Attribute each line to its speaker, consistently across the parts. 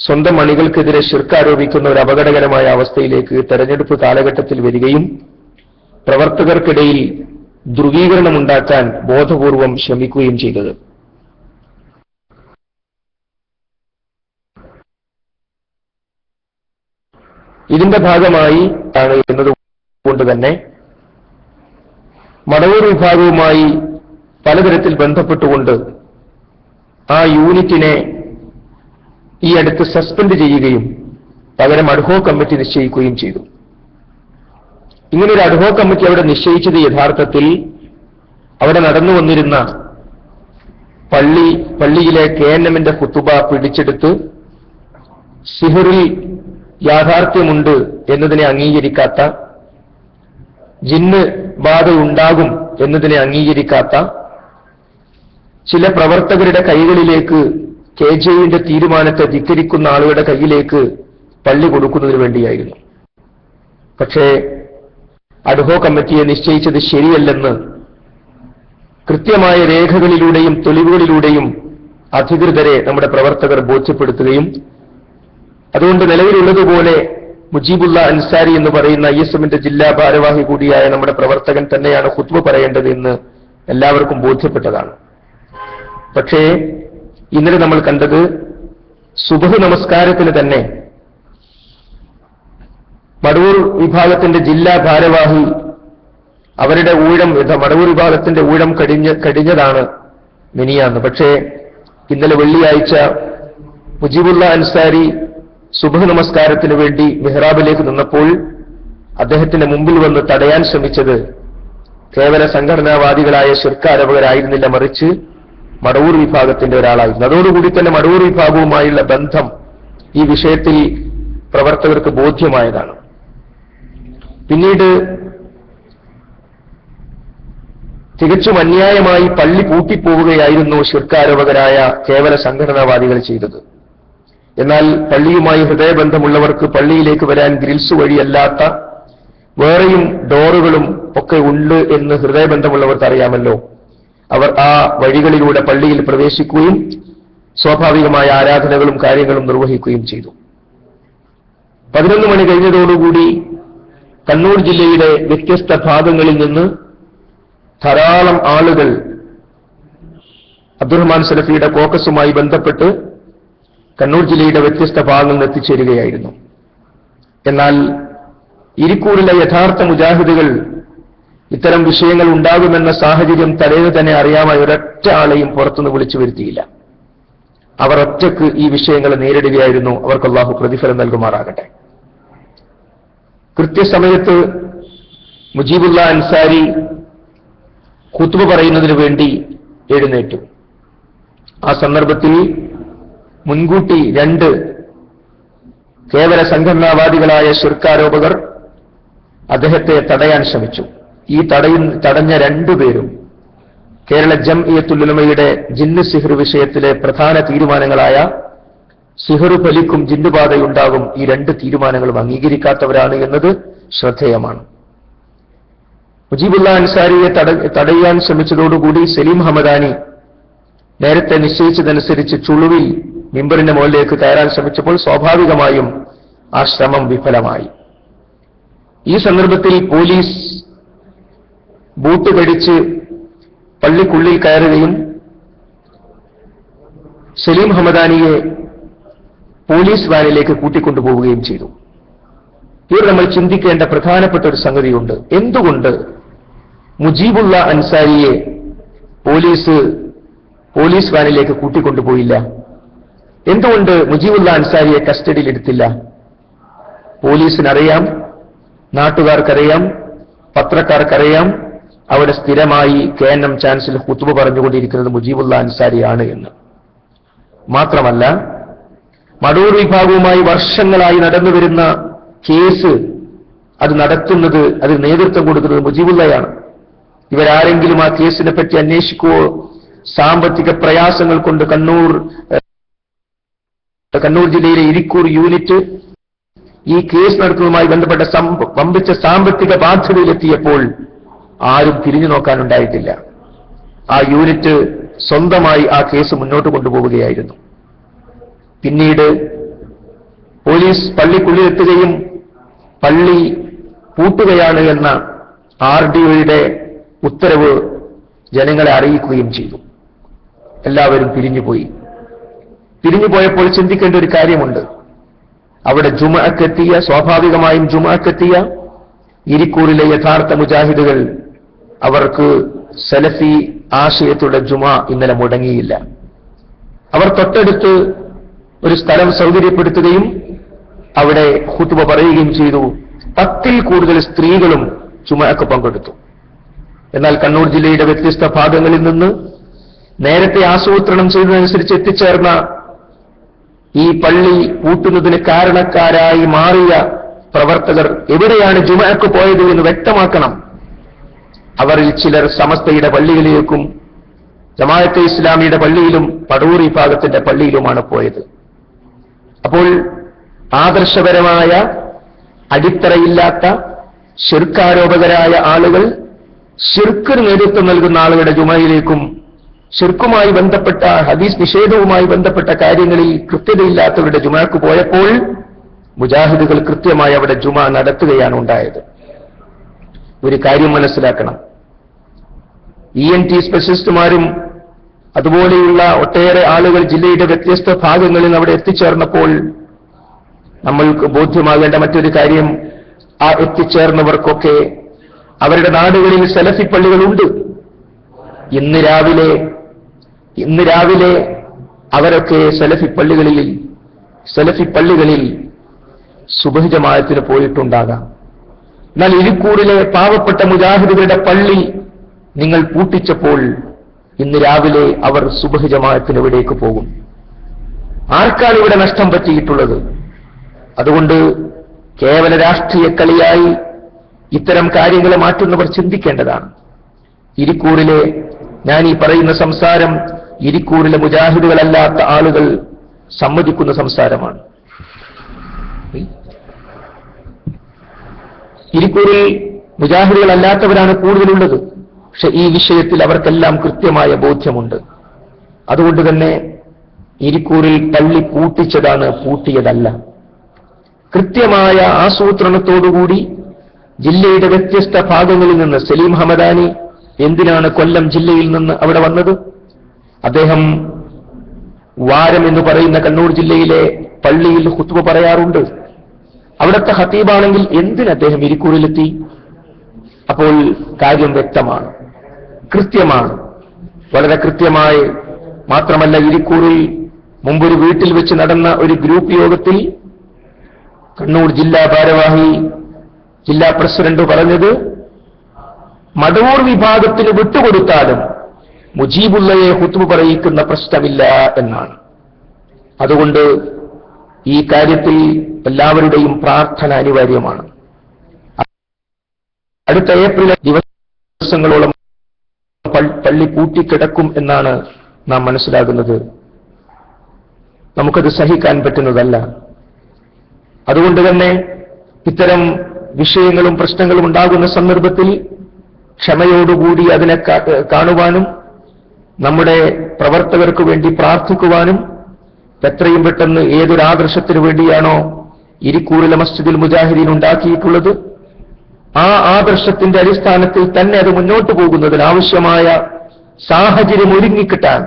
Speaker 1: സ്വന്തം അണികൾക്കെതിരെ ശിർക്ക് ആരോപിക്കുന്ന ഒരു അപകടകരമായ അവസ്ഥയിലേക്ക് തെരഞ്ഞെടുപ്പ് കാലഘട്ടത്തിൽ വരികയും പ്രവർത്തകർക്കിടയിൽ ധ്രുവീകരണമുണ്ടാക്കാൻ ബോധപൂർവം ശ്രമിക്കുകയും ചെയ്തത്. ഇതിന്റെ ഭാഗമായി എന്നതുകൊണ്ട് തന്നെ മടവൂർ വിഭാഗവുമായി പലതരത്തിൽ ബന്ധപ്പെട്ടുകൊണ്ട് ആ യൂണിറ്റിനെ ഈ അടുത്ത് സസ്പെൻഡ് ചെയ്യുകയും പകരം അഡ്ഹോ കമ്മിറ്റി നിശ്ചയിക്കുകയും ചെയ്തു. ഇങ്ങനെ ഒരു അഡ്ഹോ കമ്മിറ്റി അവിടെ നിശ്ചയിച്ചത് യഥാർത്ഥത്തിൽ അവിടെ നടന്നു വന്നിരുന്ന പള്ളി പള്ളിയിലെ കെ എൻ എമ്മിന്റെ കുത്തുബ പിടിച്ചെടുത്ത് സിഹറിൽ യാഥാർത്ഥ്യമുണ്ട് എന്നതിനെ അംഗീകരിക്കാത്ത ജിന്ന് ബാധ ഉണ്ടാകും എന്നതിനെ അംഗീകരിക്കാത്ത ചില പ്രവർത്തകരുടെ കൈകളിലേക്ക് കെ ജെയുടെ തീരുമാനത്തെ ധിക്കരിക്കുന്ന ആളുകളുടെ കയ്യിലേക്ക് പള്ളി കൊടുക്കുന്നതിന് വേണ്ടിയായിരുന്നു. പക്ഷേ അഡ്ഹോ കമ്മിറ്റിയെ നിശ്ചയിച്ചത് ശരിയല്ലെന്ന് കൃത്യമായ രേഖകളിലൂടെയും തെളിവുകളിലൂടെയും അധികൃതരെ നമ്മുടെ പ്രവർത്തകർ ബോധ്യപ്പെടുത്തുകയും അതുകൊണ്ട് നിലവിലുള്ളതുപോലെ മുജീബുല്ല അൻസാരി എന്ന് പറയുന്ന ഐ എസ് എമ്മിന്റെ ജില്ലാ ഭാരവാഹി കൂടിയായ നമ്മുടെ പ്രവർത്തകൻ തന്നെയാണ് ഹുത്വ പറയേണ്ടത് എന്ന് എല്ലാവർക്കും ബോധ്യപ്പെട്ടതാണ്. പക്ഷേ ഇന്നലെ നമ്മൾ കണ്ടത് സുബഹ് നമസ്കാരത്തിന് തന്നെ മടവൂർ വിഭാഗത്തിന്റെ ജില്ലാ ഭാരവാഹി അവരുടെ ഊഴം മടവൂർ വിഭാഗത്തിന്റെ ഊഴം കടിഞ്ഞ കടിഞ്ഞതാണ് മിനിയാന്ന്. പക്ഷേ ഇന്നലെ വെള്ളിയാഴ്ച മുജീബുല്ല അൻസാരി സുബഹ് നമസ്കാരത്തിന് വേണ്ടി മെഹ്റാബിലേക്ക് നിന്നപ്പോൾ അദ്ദേഹത്തിന്റെ മുമ്പിൽ വന്ന് തടയാൻ ശ്രമിച്ചത് കേവല സംഘടനാവാദികളായ ശിർക്കാരവകരായിരുന്നില്ല മറിച്ച് മടവൂർ വിഭാഗത്തിന്റെ ഒരാളായിരുന്നു. അതോടുകൂടി തന്നെ മടവൂർ വിഭാഗവുമായുള്ള ബന്ധം ഈ വിഷയത്തിൽ പ്രവർത്തകർക്ക് ബോധ്യമായതാണ്. പിന്നീട് തികച്ചും അന്യായമായി പള്ളി പൂട്ടിപ്പോവുകയായിരുന്നു ശിർക്കാരോപകരായ കേവല സംഘടനാവാദികൾ ചെയ്തത്. എന്നാൽ പള്ളിയുമായി ഹൃദയബന്ധമുള്ളവർക്ക് പള്ളിയിലേക്ക് വരാൻ ഗ്രിൽസ് വഴിയല്ലാത്ത വേറെയും ഡോറുകളും ഒക്കെ ഉണ്ട് എന്ന് ഹൃദയബന്ധമുള്ളവർക്ക് അറിയാമല്ലോ. അവർ ആ വഴികളിലൂടെ പള്ളിയിൽ പ്രവേശിക്കുകയും സ്വാഭാവികമായ ആരാധനകളും കാര്യങ്ങളും നിർവഹിക്കുകയും ചെയ്തു. പതിനൊന്ന് മണി കഴിഞ്ഞതോടുകൂടി കണ്ണൂർ ജില്ലയുടെ വ്യത്യസ്ത ഭാഗങ്ങളിൽ നിന്ന് ധാരാളം ആളുകൾ അബ്ദുറഹ്മാൻ സലഫിയുടെ കോക്കസുമായി ബന്ധപ്പെട്ട് കണ്ണൂർ ജില്ലയുടെ വ്യത്യസ്ത ഭാഗങ്ങളിൽ എത്തിച്ചേരുകയായിരുന്നു. എന്നാൽ ഇരിക്കൂറിലെ യഥാർത്ഥ മുജാഹിദുകൾ ഇത്തരം വിഷയങ്ങൾ ഉണ്ടാകുമെന്ന സാഹചര്യം തലേന്ന് തന്നെ അറിയാമായി ഒരൊറ്റ ആളെയും പുറത്തുനിന്ന് വിളിച്ചു വരുത്തിയില്ല. അവർ ഒറ്റയ്ക്ക് ഈ വിഷയങ്ങൾ നേരിടുകയായിരുന്നു. അവർക്ക് അള്ളാഹു പ്രതിഫലം നൽകുമാറാകട്ടെ. കൃത്യസമയത്ത് മുജീബുല്ല അൻസാരി ഖുത്ബ പറയുന്നതിനു വേണ്ടി എഴുന്നേറ്റു. ആ സന്ദർഭത്തിൽ മുൻകൂട്ടി രണ്ട് കേവല സംഘടനാവാദികളായ ശിർക്കാരോപകർ അദ്ദേഹത്തെ തടയാൻ ശ്രമിച്ചു. ഈ തടയും തടഞ്ഞ രണ്ടുപേരും കേരള ജം ജംഇയത്തുലുലമയുടെ ജിന്ന് സിഹർ വിഷയത്തിലെ പ്രധാന തീരുമാനങ്ങളായ സിഹറു ഫലിക്കും ജിന്നുബാധയുണ്ടാകും ഈ രണ്ട് തീരുമാനങ്ങളും അംഗീകരിക്കാത്തവരാണ് എന്നത് ശ്രദ്ധേയമാണ്. മുജീബുല്ല അൻസാരിയെ തട- തടയാൻ ശ്രമിച്ചതോടുകൂടി സലീം ഹമദാനി നേരത്തെ നിശ്ചയിച്ചതനുസരിച്ച് ചുളുവിൽ മിമ്പറിന്റെ മുകളിലേക്ക് കയറാൻ ശ്രമിച്ചപ്പോൾ സ്വാഭാവികമായും ആ ശ്രമം വിഫലമായി. ഈ സന്ദർഭത്തിൽ പോലീസ് ബൂട്ട് കടിച്ച് പള്ളിക്കുള്ളിൽ കയറുകയും സലീം ഹമദാനിയെ പോലീസ് വാനിലേക്ക് കൂട്ടിക്കൊണ്ടുപോവുകയും ചെയ്തു. ഇവിടെ നമ്മൾ ചിന്തിക്കേണ്ട പ്രധാനപ്പെട്ട ഒരു സംഗതിയുണ്ട്. എന്തുകൊണ്ട് മുജീബുള്ള അൻസാരിയെ പോലീസ് പോലീസ് വാനിലേക്ക് കൂട്ടിക്കൊണ്ടുപോയില്ല? എന്തുകൊണ്ട് മുജീബുള്ള അൻസാരിയെ കസ്റ്റഡിയിൽ എടുത്തില്ല പോലീസിനറിയാം നാട്ടുകാർക്കറിയാം പത്രക്കാർക്കറിയാം അവിടെ സ്ഥിരമായി കെ എൻ എം ചാൻസിൽ കുത്തുബ പറഞ്ഞുകൊണ്ടിരിക്കുന്നത് മുജീബുള്ള അൻസാരിയാണ് എന്ന്. മാത്രമല്ല മടൂർ വിഭാഗവുമായി വർഷങ്ങളായി നടന്നുവരുന്ന കേസ് അത് നടത്തുന്നത് അത് നേതൃത്വം കൊടുക്കുന്നത് മുജീബുള്ളയാണ്. ഇവരാരെങ്കിലും ആ കേസിനെ പറ്റി അന്വേഷിക്കുകയോ സാമ്പത്തിക പ്രയാസങ്ങൾ കൊണ്ട് കണ്ണൂർ കണ്ണൂർ ജില്ലയിലെ ഇരിക്കൂർ യൂണിറ്റ് ഈ കേസ് നടത്തുന്നതുമായി ബന്ധപ്പെട്ട വമ്പിച്ച സാമ്പത്തിക ബാധ്യതയിലെത്തിയപ്പോൾ ആരും തിരിഞ്ഞു നോക്കാനുണ്ടായിട്ടില്ല. ആ യൂണിറ്റ് സ്വന്തമായി ആ കേസ് മുന്നോട്ട് കൊണ്ടുപോവുകയായിരുന്നു. പിന്നീട് പോലീസ് പള്ളിക്കുള്ളിലെത്തുകയും പള്ളി പൂട്ടുകയാണ് എന്ന ആർ ഡി ഒയുടെ ഉത്തരവ് ജനങ്ങളെ അറിയിക്കുകയും ചെയ്തു. എല്ലാവരും പിരിഞ്ഞുപോയി. പിരിഞ്ഞുപോയപ്പോൾ ചിന്തിക്കേണ്ട ഒരു കാര്യമുണ്ട്. അവിടെ ജുമാക്കെത്തിയ സ്വാഭാവികമായും ജുമാക്കെത്തിയ ഇരിക്കൂറിലെ യഥാർത്ഥ മുജാഹിദുകൾ അവർക്ക് സലഫി ആശയത്തുടെ ജുമ ഇന്നലെ മുടങ്ങിയില്ല. അവർ തൊട്ടടുത്ത് ഒരു സ്ഥലം സൗകര്യപ്പെടുത്തുകയും അവിടെ ഹുത്തുബ പറയുകയും ചെയ്തു. പത്തിൽ കൂടുതൽ സ്ത്രീകളും ചുമക്ക് പങ്കെടുത്തു. എന്നാൽ കണ്ണൂർ ജില്ലയുടെ വ്യത്യസ്ത ഭാഗങ്ങളിൽ നിന്ന് നേരത്തെ ആസൂത്രണം ചെയ്തതനുസരിച്ച് എത്തിച്ചേർന്ന ഈ പള്ളി പൂട്ടുന്നതിന് കാരണക്കാരായി മാറിയ പ്രവർത്തകർ എവിടെയാണ് ജുമാക്ക് പോയത് എന്ന് വ്യക്തമാക്കണം. അവരിൽ ചിലർ സമസ്തയുടെ പള്ളിയിലേക്കും ജമാഅത്തെ ഇസ്ലാമിയുടെ പള്ളിയിലും പടൂർ വിഭാഗത്തിന്റെ പള്ളിയിലുമാണ് പോയത്. അപ്പോൾ ആദർശപരമായ അടിത്തറയില്ലാത്ത ശിർക്കാരോപകരായ ആളുകൾ ശിർക്കിന് നേതൃത്വം നൽകുന്ന ആളുകളുടെ ജുമയിലേക്കും ശിർക്കുമായി ബന്ധപ്പെട്ട ഹദീസ് നിഷേധവുമായി ബന്ധപ്പെട്ട കാര്യങ്ങളിൽ കൃത്യതയില്ലാത്തവരുടെ ജുമാക്ക് പോയപ്പോൾ മുജാഹിദുകൾ കൃത്യമായി അവിടെ ജുമ നടത്തുകയാണ് ഉണ്ടായത്. ഒരു കാര്യം മനസ്സിലാക്കണം. ഇ എൻ ടി സ്പെഷ്യലിസ്റ്റുമാരും അതുപോലെയുള്ള ഒട്ടേറെ ആളുകൾ ജില്ലയുടെ വ്യത്യസ്ത ഭാഗങ്ങളിൽ അവിടെ എത്തിച്ചേർന്നപ്പോൾ നമ്മൾക്ക് ബോധ്യമാകേണ്ട മറ്റൊരു കാര്യം ആ എത്തിച്ചേർന്നവർക്കൊക്കെ അവരുടെ നാടുകളിൽ സലഫി പള്ളികളുണ്ട്. ഇന്ന് രാവിലെ ഇന്ന് രാവിലെ അവരൊക്കെ സലഫി പള്ളികളിൽ സലഫി പള്ളികളിൽ സുബഹിജമായത്തിന് പോയിട്ടുണ്ടാകാം. എന്നാൽ ഇരിക്കൂറിലെ പാവപ്പെട്ട മുജാഹിദുകളുടെ പള്ളി നിങ്ങൾ പൂട്ടിച്ചപ്പോൾ ഇന്ന് രാവിലെ അവർ സുബഹ് ജമാഅത്തിന് പോകും. ആർക്കാണ് ഇവിടെ നഷ്ടം പറ്റിയിട്ടുള്ളത്? അതുകൊണ്ട് കേവല രാഷ്ട്രീയ കളിയായി ഇത്തരം കാര്യങ്ങളെ മാറ്റുന്നവർ ചിന്തിക്കേണ്ടതാണ്. ഇരിക്കൂറിലെ ഞാൻ ഈ പറയുന്ന സംസാരം ഇരിക്കൂറിലെ മുജാഹിദുകളല്ലാത്ത ആളുകൾ സമ്മതിക്കുന്ന സംസാരമാണ്. ഇരിക്കൂറിൽ മുജാഹിദുകളല്ലാത്തവരാണ് കൂടുതലുള്ളത്. പക്ഷെ ഈ വിഷയത്തിൽ അവർക്കെല്ലാം കൃത്യമായ ബോധ്യമുണ്ട്. അതുകൊണ്ട് തന്നെ ഇരിക്കൂറിൽ പള്ളി പൂട്ടിച്ചതാണ് പൂട്ടിയതല്ല. കൃത്യമായ ആസൂത്രണത്തോടുകൂടി ജില്ലയുടെ വ്യത്യസ്ത ഭാഗങ്ങളിൽ നിന്ന് സലീം ഹമദാനി എന്തിനാണ് കൊല്ലം ജില്ലയിൽ നിന്ന് അവിടെ വന്നത്? അദ്ദേഹം വാരം എന്ന് പറയുന്ന കണ്ണൂർ ജില്ലയിലെ പള്ളിയിൽ ഹുത്തുവ പറയാറുണ്ട്. അവിടുത്തെ ഹത്തീബാണെങ്കിൽ എന്തിന് അദ്ദേഹം ഇരിക്കൂറിലെത്തി? അപ്പോൾ കാര്യം വ്യക്തമാണ്. കൃത്യമാണ്. വളരെ കൃത്യമായി മാത്രമല്ല ഇരിക്കൂറിൽ മുമ്പൊരു വീട്ടിൽ വെച്ച് നടന്ന ഒരു ഗ്രൂപ്പ് യോഗത്തിൽ കണ്ണൂർ ജില്ലാ ഭാരവാഹി ജില്ലാ പ്രസിഡന്റ് പറഞ്ഞത് മടവൂർ വിഭാഗത്തിന് വിട്ടുകൊടുത്താലും മുജീബുള്ളയെ ഹുത്തുബ് പറയിക്കുന്ന പ്രശ്നമില്ല എന്നാണ്. അതുകൊണ്ട് ഈ കാര്യത്തിൽ എല്ലാവരുടെയും പ്രാർത്ഥന അനിവാര്യമാണ്. അടുത്ത ഏപ്രിൽ ദിവസങ്ങളോളം പള്ളി പൂട്ടിക്കിടക്കും എന്നാണ് നാം മനസ്സിലാകുന്നത്. നമുക്കത് സഹിക്കാൻ പറ്റുന്നതല്ല. അതുകൊണ്ട് തന്നെ ഇത്തരം വിഷയങ്ങളും പ്രശ്നങ്ങളും ഉണ്ടാകുന്ന സന്ദർഭത്തിൽ ക്ഷമയോടുകൂടി അതിനെ കാണുവാനും നമ്മുടെ പ്രവർത്തകർക്ക് വേണ്ടി പ്രാർത്ഥിക്കുവാനും എത്രയും പെട്ടെന്ന് ഏതൊരു ആദർശത്തിനു വേണ്ടിയാണോ ഇരിക്കൂറിലെ മസ്ജിദിൽ മുജാഹിദീൻ ഉണ്ടാക്കിയിട്ടുള്ളത് ആ ആദർശത്തിന്റെ അടിസ്ഥാനത്തിൽ തന്നെ അത് മുന്നോട്ട് പോകുന്നതിന് ആവശ്യമായ സാഹചര്യം ഒരുങ്ങിക്കിട്ടാൻ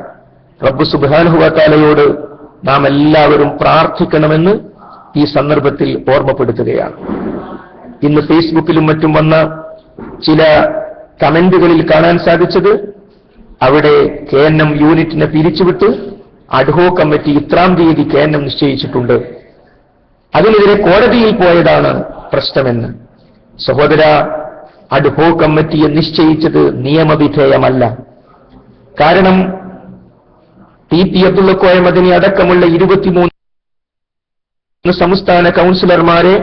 Speaker 1: റബ്ബു സുബാനുഹുവാലയോട് നാം എല്ലാവരും പ്രാർത്ഥിക്കണമെന്ന് ഈ സന്ദർഭത്തിൽ ഓർമ്മപ്പെടുത്തുകയാണ്. ഇന്ന് ഫേസ്ബുക്കിലും മറ്റും വന്ന ചില കമന്റുകളിൽ കാണാൻ സാധിച്ചത് അവിടെ കെ എൻ എം യൂണിറ്റിനെ പിരിച്ചുവിട്ട് അഡ്ഹോ കമ്മിറ്റി ഇത്രാം തീയതി കെ എൻ എം നിശ്ചയിച്ചിട്ടുണ്ട്. അതിനെതിരെ കോടതിയിൽ പോയതാണ് പ്രശ്നമെന്ന്. സഹോദര അഡ്ഹോ കമ്മിറ്റിയെ നിശ്ചയിച്ചത് നിയമവിധേയമല്ല. കാരണം ടി പി മദിനി അടക്കമുള്ള ഇരുപത്തിമൂന്ന് സംസ്ഥാന കൗൺസിലർമാരെ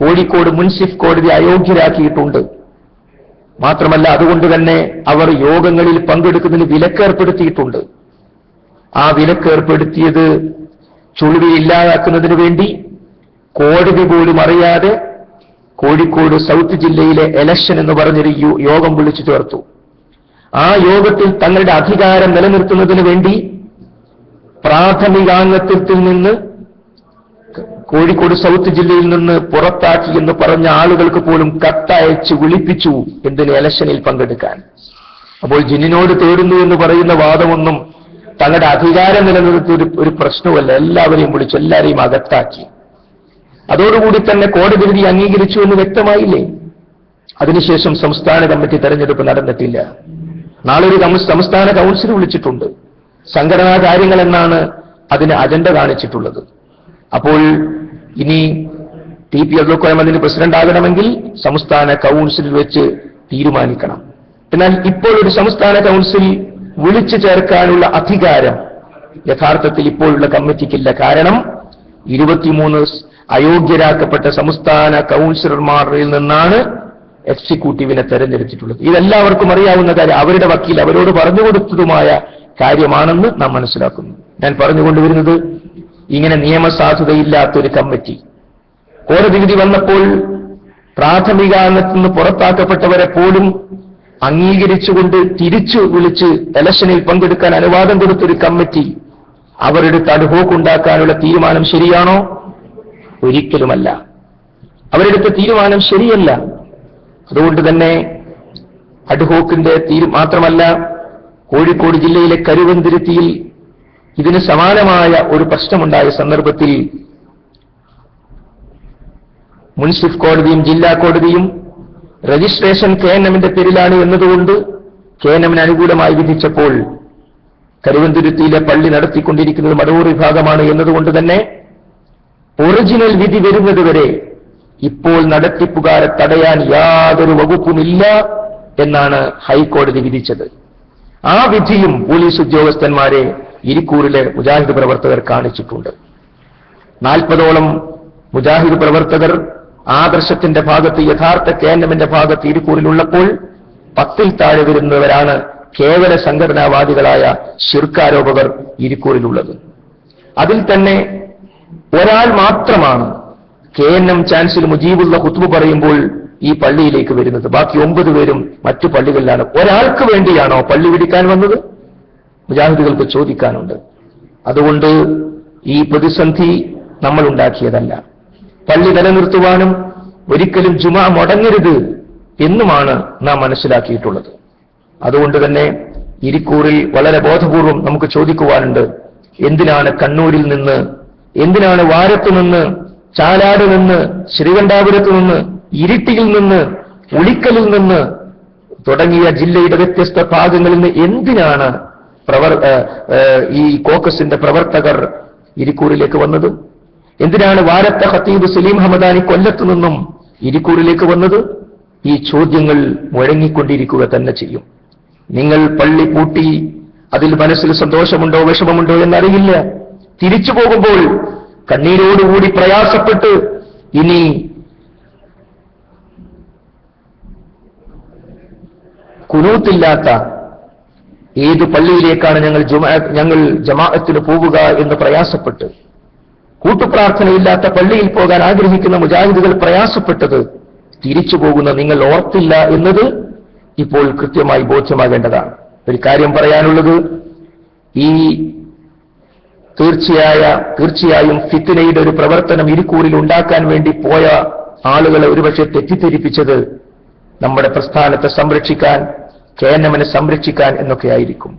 Speaker 1: കോഴിക്കോട് മുൻസിഫ് കോടതി അയോഗ്യരാക്കിയിട്ടുണ്ട്. മാത്രമല്ല അതുകൊണ്ട് തന്നെ അവർ യോഗങ്ങളിൽ പങ്കെടുക്കുന്നതിന് വിലക്കേർപ്പെടുത്തിയിട്ടുണ്ട്. ആ വിലക്കേർപ്പെടുത്തിയത് ചുളിവി ഇല്ലാതാക്കുന്നതിന് വേണ്ടി കോടതി പോലും അറിയാതെ കോഴിക്കോട് സൗത്ത് ജില്ലയിലെ എലക്ഷൻ എന്ന് പറഞ്ഞൊരു യോഗം വിളിച്ചു ചേർത്തു. ആ യോഗത്തിൽ തങ്ങളുടെ അധികാരം നിലനിർത്തുന്നതിന് വേണ്ടി പ്രാഥമികാംഗത്വത്തിൽ നിന്ന് കോഴിക്കോട് സൗത്ത് ജില്ലയിൽ നിന്ന് പുറത്താക്കി എന്ന് പറഞ്ഞ ആളുകൾക്ക് പോലും കത്തയച്ച് വിളിപ്പിച്ചു എന്തിന് ഇലക്ഷനിൽ പങ്കെടുക്കാൻ. അപ്പോൾ ജിന്നിനോട് തേടുന്നു എന്ന് പറയുന്ന വാദമൊന്നും തങ്ങളുടെ അധികാരം നിലനിർത്തി ഒരു ഒരു പ്രശ്നമല്ല എല്ലാവരെയും വിളിച്ചു എല്ലാവരെയും അകത്താക്കി. അതോടുകൂടി തന്നെ കോടതി വിധി അംഗീകരിച്ചു എന്ന് വ്യക്തമായില്ലേ? അതിനുശേഷം സംസ്ഥാന കമ്മിറ്റി തെരഞ്ഞെടുപ്പ് നടന്നിട്ടില്ല. നാളെ ഒരു സംസ്ഥാന കൗൺസിൽ വിളിച്ചിട്ടുണ്ട്. സംഘടനാ കാര്യങ്ങൾ എന്നാണ് അതിന് അജണ്ട കാണിച്ചിട്ടുള്ളത്. അപ്പോൾ ഇനി ടി പി അബ്ദുൽ അതിന് പ്രസിഡന്റ് ആകണമെങ്കിൽ സംസ്ഥാന കൗൺസിലിൽ വെച്ച് തീരുമാനിക്കണം. എന്നാൽ ഇപ്പോൾ ഒരു സംസ്ഥാന കൗൺസിൽ വിളിച്ചു ചേർക്കാനുള്ള അധികാരം യഥാർത്ഥത്തിൽ ഇപ്പോഴുള്ള കമ്മിറ്റിക്കില്ല. കാരണം ഇരുപത്തിമൂന്ന് അയോഗ്യരാക്കപ്പെട്ട സംസ്ഥാന കൗൺസിലർമാരിൽ നിന്നാണ് എക്സിക്യൂട്ടീവിനെ തെരഞ്ഞെടുത്തിട്ടുള്ളത്. ഇതെല്ലാവർക്കും അറിയാവുന്ന കാര്യം അവരുടെ വക്കീൽ അവരോട് പറഞ്ഞു കൊടുത്തതുമായ കാര്യമാണെന്ന് നാം മനസ്സിലാക്കുന്നു. ഞാൻ പറഞ്ഞുകൊണ്ടുവരുന്നത് ഇങ്ങനെ നിയമസാധുതയില്ലാത്തൊരു കമ്മിറ്റി. കോടതി വിധി വന്നപ്പോൾ പ്രാഥമിക അംഗത്തു നിന്ന് പുറത്താക്കപ്പെട്ടവരെ പോലും അംഗീകരിച്ചുകൊണ്ട് തിരിച്ചു വിളിച്ച് ഇലക്ഷനിൽ പങ്കെടുക്കാൻ അനുവാദം കൊടുത്തൊരു കമ്മിറ്റി അവരുടെ തടുഹോക്കുണ്ടാക്കാനുള്ള തീരുമാനം ശരിയാണോ? ഒരിക്കലുമല്ല. അവരെടുത്ത തീരുമാനം ശരിയല്ല. അതുകൊണ്ട് തന്നെ അഡ്ഹോക്കിന്റെ തീരു മാത്രമല്ല കോഴിക്കോട് ജില്ലയിലെ കരുവന്തിരുത്തിയിൽ ഇതിന് സമാനമായ ഒരു പ്രശ്നമുണ്ടായ സന്ദർഭത്തിൽ മുൻസിഫ് കോടതിയും ജില്ലാ കോടതിയും രജിസ്ട്രേഷൻ കെ എൻ എമ്മിന്റെ പേരിലാണ് എന്നതുകൊണ്ട് കെ എൻ എമ്മിന് അനുകൂലമായി വിധിച്ചപ്പോൾ കരുവന്തുരുത്തിയിലെ പള്ളി നടത്തിക്കൊണ്ടിരിക്കുന്നത് മടവൂർ വിഭാഗമാണ് എന്നതുകൊണ്ട് തന്നെ ഒറിജിനൽ വിധി വരുന്നതുവരെ ഇപ്പോൾ നടത്തിപ്പുകാരെ തടയാൻ യാതൊരു വകുപ്പുമില്ല എന്നാണ് ഹൈക്കോടതി വിധിച്ചത്. ആ വിധിയും പോലീസ് ഉദ്യോഗസ്ഥന്മാരെ ഇരിക്കൂറിലെ മുജാഹിദ് പ്രവർത്തകർ കാണിച്ചിട്ടുണ്ട്. നാൽപ്പതോളം മുജാഹിദ് പ്രവർത്തകർ ആദർശത്തിന്റെ ഭാഗത്ത് യഥാർത്ഥ കേന്ദ്രമിന്റെ ഭാഗത്ത് ഇരിക്കൂറിലുള്ളപ്പോൾ പത്തിൽ താഴെ വരുന്നവരാണ് കേവല സംഘടനാവാദികളായ ശിർക്കാരോപകർ ഇരിക്കൂറിലുള്ളത്. അതിൽ തന്നെ ഒരാൾ മാത്രമാണ് കെ എൻ എം ചാൻസിൽ മുജീബുള്ള കുത്തുബ് പറയുമ്പോൾ ഈ പള്ളിയിലേക്ക് വരുന്നത്. ബാക്കി ഒമ്പത് പേരും മറ്റു പള്ളികളിലാണ്. ഒരാൾക്ക് വേണ്ടിയാണോ പള്ളി പിടിക്കാൻ വന്നത്? മുജാഹിദുകൾക്ക് ചോദിക്കാനുണ്ട്. അതുകൊണ്ട് ഈ പ്രതിസന്ധി നമ്മൾ ഉണ്ടാക്കിയതല്ല. പള്ളി നിലനിർത്തുവാനും ഒരിക്കലും ജുമ മുടങ്ങരുത് എന്നുമാണ് നാം മനസ്സിലാക്കിയിട്ടുള്ളത്. അതുകൊണ്ട് തന്നെ ഇരിക്കൂറിൽ വളരെ ബോധപൂർവം നമുക്ക് ചോദിക്കുവാനുണ്ട് എന്തിനാണ് കണ്ണൂരിൽ നിന്ന് എന്തിനാണ് വാരത്തു നിന്ന് ചാലാട് നിന്ന് ശ്രീകണ്ഠാപുരത്ത് നിന്ന് ഇരിട്ടിയിൽ നിന്ന് ഉളിക്കലിൽ നിന്ന് തുടങ്ങിയ ജില്ലയുടെ വ്യത്യസ്ത ഭാഗങ്ങളിൽ നിന്ന് എന്തിനാണ് പ്രവർ ഈ കോക്കസിന്റെ പ്രവർത്തകർ ഇരിക്കൂറിലേക്ക് വന്നത്? എന്തിനാണ് വാരത്തെ ഹത്തീബ് സലീം ഹമദാനി കൊല്ലത്തു നിന്നും ഇരിക്കൂറിലേക്ക് വന്നത്? ഈ ചോദ്യങ്ങൾ മുഴങ്ങിക്കൊണ്ടിരിക്കുക തന്നെ ചെയ്യും. നിങ്ങൾ പള്ളി പൂട്ടി അതിൽ മനസ്സിൽ സന്തോഷമുണ്ടോ വിഷമമുണ്ടോ എന്നറിയില്ല. തിരിച്ചു പോകുമ്പോൾ കണ്ണീരോടുകൂടി പ്രയാസപ്പെട്ട് ഇനി കുനൂത്തില്ലാത്ത ഏത് പള്ളിയിലേക്കാണ് ഞങ്ങൾ ഞങ്ങൾ ജമാഅത്തിന് പോവുക എന്ന് പ്രയാസപ്പെട്ട് കൂട്ടുപ്രാർത്ഥനയില്ലാത്ത പള്ളിയിൽ പോകാൻ ആഗ്രഹിക്കുന്ന മുജാഹിദുകൾ പ്രയാസപ്പെട്ടത് തിരിച്ചു പോകുന്ന നിങ്ങൾ ഓർത്തില്ല എന്നത് ഇപ്പോൾ കൃത്യമായി ബോധ്യമാകേണ്ടതാണ്. ഒരു കാര്യം പറയാനുള്ളത് ഈ തീർച്ചയായ തീർച്ചയായും ഫിത്തിനയുടെ ഒരു പ്രവർത്തനം ഇരിക്കൂറിൽ ഉണ്ടാക്കാൻ വേണ്ടി പോയ ആളുകളെ ഒരുപക്ഷെ തെറ്റിദ്ധരിപ്പിച്ചത് നമ്മുടെ പ്രസ്ഥാനത്തെ സംരക്ഷിക്കാൻ കേനമനെ സംരക്ഷിക്കാൻ എന്നൊക്കെ ആയിരിക്കും.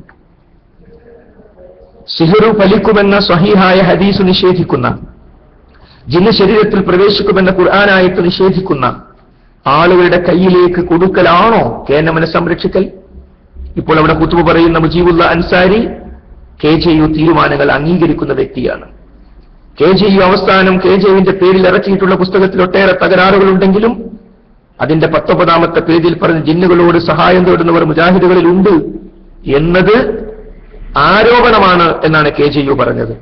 Speaker 1: സിഹറു ഫലിക്കുമെന്ന സ്വഹീഹായ ഹദീസ് നിഷേധിക്കുന്ന ജിന്ന് ശരീരത്തിൽ പ്രവേശിക്കുമെന്ന ഖുർആനായത്ത് നിഷേധിക്കുന്ന ആളുകളുടെ കയ്യിലേക്ക് കൊടുക്കലാണോ കേനമനെ സംരക്ഷിക്കൽ? ഇപ്പോൾ അവിടെ കുത്തുവ പറയുന്ന Mujeebulla Ansari K J U തീരുമാനങ്ങൾ അംഗീകരിക്കുന്ന വ്യക്തിയാണ്. കെ ജെ യു അവസാനം കെ ജെ യുവിന്റെ പേരിൽ ഇറക്കിയിട്ടുള്ള പുസ്തകത്തിൽ ഒട്ടേറെ തകരാറുകളുണ്ടെങ്കിലും അതിന്റെ പത്തൊമ്പതാമത്തെ പേജിൽ പറഞ്ഞ ജിന്നുകളോട് സഹായം തേടുന്നവർ മുജാഹിദുകളിൽ ഉണ്ട് എന്നത് ആരോപണമാണ് എന്നാണ് കെ ജെ യു പറഞ്ഞത്.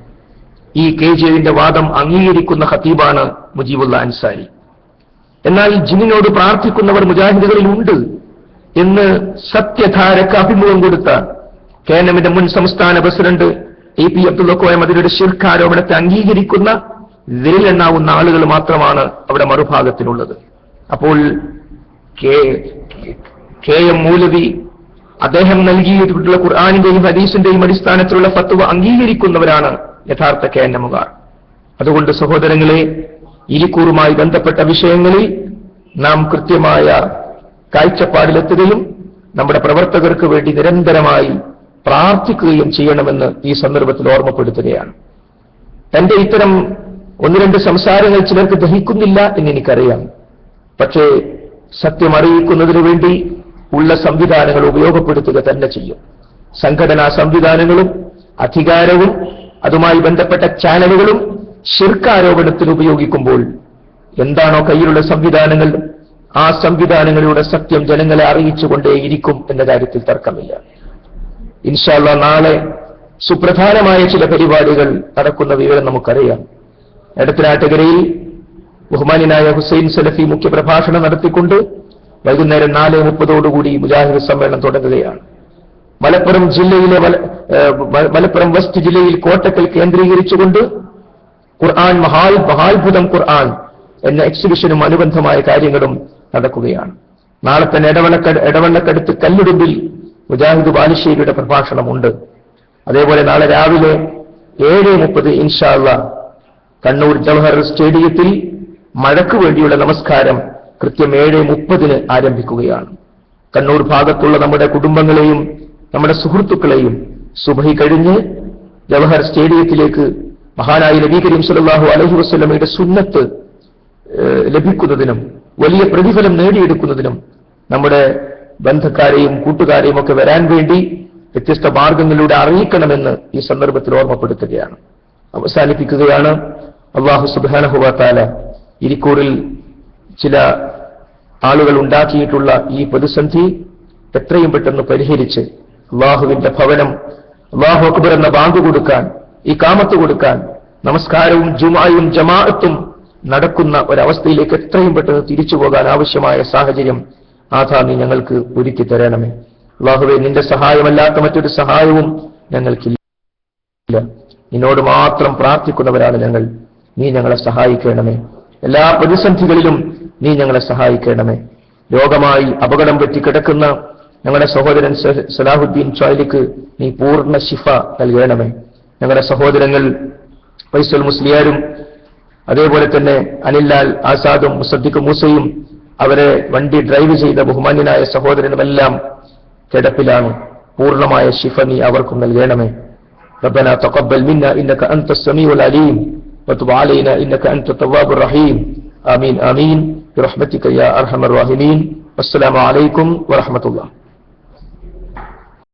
Speaker 1: ഈ കെ ജെ യുവിന്റെ വാദം അംഗീകരിക്കുന്ന ഖത്തീബാണ് മുജീബുള്ള അൻസാരി. എന്നാൽ ജിന്നിനോട് പ്രാർത്ഥിക്കുന്നവർ മുജാഹിദുകളിൽ ഉണ്ട് എന്ന് സത്യധാരക്ക് അഭിമുഖം കൊടുത്ത കേന്ദ്രമിന്റെ മുൻ സംസ്ഥാന പ്രസിഡന്റ് എ പി അബ്ദുള്ള കോയം അതിലൊരു ശിർക്കാരോപണത്തെ അംഗീകരിക്കുന്ന വിരലെണ്ണാവുന്ന ആളുകൾ മാത്രമാണ് അവിടെ മറുഭാഗത്തിനുള്ളത്. അപ്പോൾ കെ എം മൂലവി അദ്ദേഹം നൽകിയിട്ടുള്ള ഖുർആാനിന്റെയും ഹദീസിന്റെയും അടിസ്ഥാനത്തിലുള്ള ഫത്വ അംഗീകരിക്കുന്നവരാണ് യഥാർത്ഥ കെ എൻ എമ്മുകാർ. അതുകൊണ്ട് സഹോദരങ്ങളെ ഇരിക്കൂറുമായി ബന്ധപ്പെട്ട വിഷയങ്ങളിൽ നാം കൃത്യമായ കാഴ്ചപ്പാടിലെത്തുകയും നമ്മുടെ പ്രവർത്തകർക്ക് വേണ്ടി നിരന്തരമായി പ്രാർത്ഥിക്കുകയും ചെയ്യണമെന്ന് ഈ സന്ദർഭത്തിൽ ഓർമ്മപ്പെടുത്തുകയാണ്. എന്റെ ഇത്തരം ഒന്ന് രണ്ട് സംസാരങ്ങൾ ചിലർക്ക് ദഹിക്കുന്നില്ല എന്ന് എനിക്കറിയാം. പക്ഷേ സത്യം അറിയിക്കുന്നതിനു വേണ്ടി ഉള്ള സംവിധാനങ്ങൾ ഉപയോഗപ്പെടുത്തുക തന്നെ ചെയ്യും. സംഘടനാ സംവിധാനങ്ങളും അധികാരവും അതുമായി ബന്ധപ്പെട്ട ചാനലുകളും ശിർക്കാരോപണത്തിൽ ഉപയോഗിക്കുമ്പോൾ എന്താണോ കയ്യിലുള്ള സംവിധാനങ്ങൾ ആ സംവിധാനങ്ങളുടെ സത്യം ജനങ്ങളെ അറിയിച്ചുകൊണ്ടേയിരിക്കും എന്ന കാര്യത്തിൽ തർക്കമില്ല. ഇൻഷാല്ല നാളെ സുപ്രധാനമായ ചില പരിപാടികൾ നടക്കുന്ന വിവരം നമുക്കറിയാം. എടത്തനാട്ടുകരയിൽ ബഹുമാനായ ഹുസൈൻ സലഫി മുഖ്യപ്രഭാഷണം നടത്തിക്കൊണ്ട് വൈകുന്നേരം നാല് മുപ്പതോടുകൂടി മുജാഹിദ് സമ്മേളനം തുടങ്ങുകയാണ്. മലപ്പുറം ജില്ലയിലെ മലപ്പുറം വെസ്റ്റ് ജില്ലയിൽ കോട്ടക്കൽ കേന്ദ്രീകരിച്ചുകൊണ്ട് ഖുർആൻ മഹാൽ മഹാത്ഭുതം ഖുർആൻ എന്ന എക്സിബിഷനും അനുബന്ധമായ കാര്യങ്ങളും നടക്കുകയാണ്. നാളെ തന്നെ ഇടവണ്ണക്കട് കല്ലുടുമ്പിൽ മുജാഹിദ് ബാലുശ്ശേരിയുടെ പ്രഭാഷണമുണ്ട്. അതേപോലെ നാളെ രാവിലെ ഏഴ് മുപ്പത് ഇൻഷാള്ള കണ്ണൂർ ജവഹർ സ്റ്റേഡിയത്തിൽ മഴയ്ക്ക് വേണ്ടിയുള്ള നമസ്കാരം കൃത്യം ഏഴ് മുപ്പതിന് ആരംഭിക്കുകയാണ്. കണ്ണൂർ ഭാഗത്തുള്ള നമ്മുടെ കുടുംബങ്ങളെയും നമ്മുടെ സുഹൃത്തുക്കളെയും സുബഹി കഴിഞ്ഞ് ജവഹർ സ്റ്റേഡിയത്തിലേക്ക് മഹാനായ നബി കരീം സല്ലല്ലാഹു അലൈഹി വസ്ലമയുടെ സുന്നത്ത് ലഭിക്കുന്നതിനും വലിയ പ്രതിഫലം നേടിയെടുക്കുന്നതിനും നമ്മുടെ ബന്ധക്കാരെയും കൂട്ടുകാരെയും ഒക്കെ വരാൻ വേണ്ടി വ്യത്യസ്ത മാർഗങ്ങളിലൂടെ അറിയിക്കണമെന്ന് ഈ സന്ദർഭത്തിൽ ഓർമ്മപ്പെടുത്തുകയാണ്. അവസാനിപ്പിക്കുകയാണ്. അള്ളാഹു സുബാനഹുവാത്താല ഇരിക്കൂറിൽ ചില ആളുകൾ ഉണ്ടാക്കിയിട്ടുള്ള ഈ പ്രതിസന്ധി എത്രയും പെട്ടെന്ന് പരിഹരിച്ച് അള്ളാഹുവിന്റെ ഭവനം അള്ളാഹു അക്ബർ എന്ന ബാങ്ക് കൊടുക്കാൻ ഈ കാമത്ത് കൊടുക്കാൻ നമസ്കാരവും ജുമായും ജമാഅത്തും നടക്കുന്ന ഒരവസ്ഥയിലേക്ക് എത്രയും പെട്ടെന്ന് തിരിച്ചു പോകാൻ ആവശ്യമായ സാഹചര്യം ആധാ നീ ഞങ്ങൾക്ക് ഒരുക്കി തരണമേ. അള്ളാഹുവെ നിന്റെ സഹായമല്ലാത്ത മറ്റൊരു സഹായവും ഞങ്ങൾക്കില്ല. നിന്നോട് മാത്രം പ്രാർത്ഥിക്കുന്നവരാണ് ഞങ്ങൾ. നീ ഞങ്ങളെ സഹായിക്കണമേ. എല്ലാ പ്രതിസന്ധികളിലും നീ ഞങ്ങളെ സഹായിക്കണമേ. രോഗമായി അപകടം പറ്റി കിടക്കുന്ന ഞങ്ങളുടെ സഹോദരൻ സലാഹുദ്ദീൻ ചായലിക്ക് നീ പൂർണ ശിഫ നൽകണമേ. ഞങ്ങളുടെ സഹോദരങ്ങൾ ഫൈസൽ മുസ്ലിയാരും അതേപോലെ തന്നെ അനിൽലാൽ ആസാദും മുസദ്ദിഖ് മൂസയും അവരെ വണ്ടി ഡ്രൈവ് ചെയ്ത ബഹുമാന്യനായ സഹോദരനുമെല്ലാം കിടപ്പിലാണ് പൂർണ്ണമായ ശിഫ നീ അവർക്കും നൽകണമേ ربنا تقبل منا إنك أنت السميع العليم وتب علينا إنك أنت التواب الرحيم آمين آمين برحمتك يا أرحم الراحمين والسلام عليكم ورحمة الله